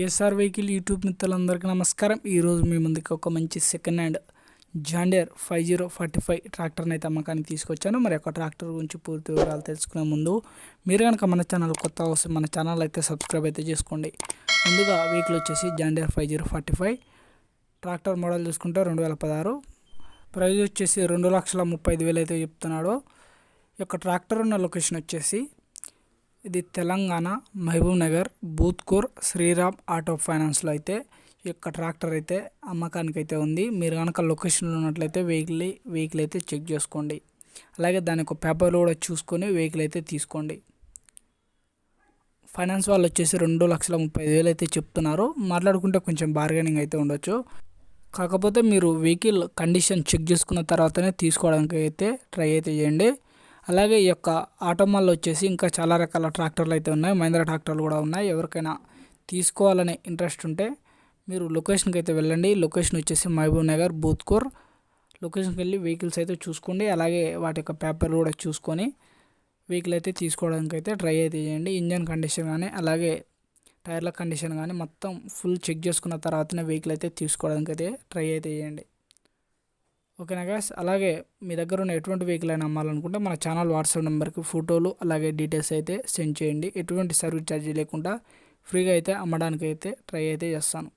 SR vehicle YouTube మిత్రులందరికీ నమస్కారం. ఈరోజు మీ ముందుకు ఒక మంచి second hand John Deere five zero forty five ట్రాక్టర్ని అయితే అమ్మకానికి తీసుకొచ్చాను. మరి ఒక ట్రాక్టర్ గురించి పూర్తి వివరాలు తెలుసుకునే ముందు మీరు కనుక మన ఛానల్ కొత్త వస్తే మన ఛానల్ అయితే సబ్స్క్రైబ్ అయితే చేసుకోండి. ముందుగా వెహికల్ వచ్చేసి John Deere five zero forty five tractor model చూసుకుంటే రెండు వేల పదహారు. ప్రైజ్ వచ్చేసి రెండు లక్షల ముప్పై ఐదు వేలు అయితే చెప్తున్నాడు. ఈ యొక్క ట్రాక్టర్ ఉన్న లొకేషన్ వచ్చేసి ఇది తెలంగాణ మహబూబ్ నగర్ బూత్కూర్ శ్రీరామ్ ఆటో ఫైనాన్స్లో అయితే ఈ యొక్క ట్రాక్టర్ అయితే అమ్మకానికి అయితే ఉంది. మీరు కనుక లొకేషన్లో ఉన్నట్లయితే వెహికల్ వెహికల్ అయితే చెక్ చేసుకోండి. అలాగే దాని యొక్క పేపర్లు కూడా చూసుకొని వెహికల్ అయితే తీసుకోండి. ఫైనాన్స్ వాళ్ళు వచ్చేసి రెండు లక్షల ముప్పై ఐదు వేలు అయితే చెప్తున్నారు. మాట్లాడుకుంటే కొంచెం బార్గెనింగ్ అయితే ఉండొచ్చు. కాకపోతే మీరు వెహికల్ కండిషన్ చెక్ చేసుకున్న తర్వాతనే తీసుకోవడానికి అయితే ట్రై అయితే చేయండి. అలాగే ఈ యొక్క ఆటోమాల్లో వచ్చేసి ఇంకా చాలా రకాల ట్రాక్టర్లు అయితే ఉన్నాయి. మహేంద్ర ట్రాక్టర్లు కూడా ఉన్నాయి. ఎవరికైనా తీసుకోవాలనే ఇంట్రెస్ట్ ఉంటే మీరు లొకేషన్కి అయితే వెళ్ళండి. లొకేషన్ వచ్చేసి మహబూబ్ నగర్ బూత్కూర్. లొకేషన్కి వెళ్ళి వెహికల్స్ అయితే చూసుకోండి. అలాగే వాటి యొక్క పేపర్లు కూడా చూసుకొని వెహికల్ అయితే తీసుకోవడానికి అయితే ట్రై అయితే చేయండి. ఇంజన్ కండిషన్ కానీ అలాగే టైర్ల కండిషన్ కానీ మొత్తం ఫుల్ చెక్ చేసుకున్న తర్వాతనే వెహికల్ అయితే తీసుకోవడానికి అయితే ట్రై అయితే చేయండి. ఓకేనా గాయస్ అలాగే మీ దగ్గర ఉన్న ఎటువంటి వెహికల్ అయినా అమ్మాలనుకుంటే మన ఛానల్ వాట్సాప్ నెంబర్కి ఫోటోలు అలాగే డీటెయిల్స్ అయితే సెండ్ చేయండి. ఎటువంటి సర్వీస్ ఛార్జీ లేకుండా ఫ్రీగా అయితే అమ్మడానికి అయితే ట్రై అయితే చేస్తాను.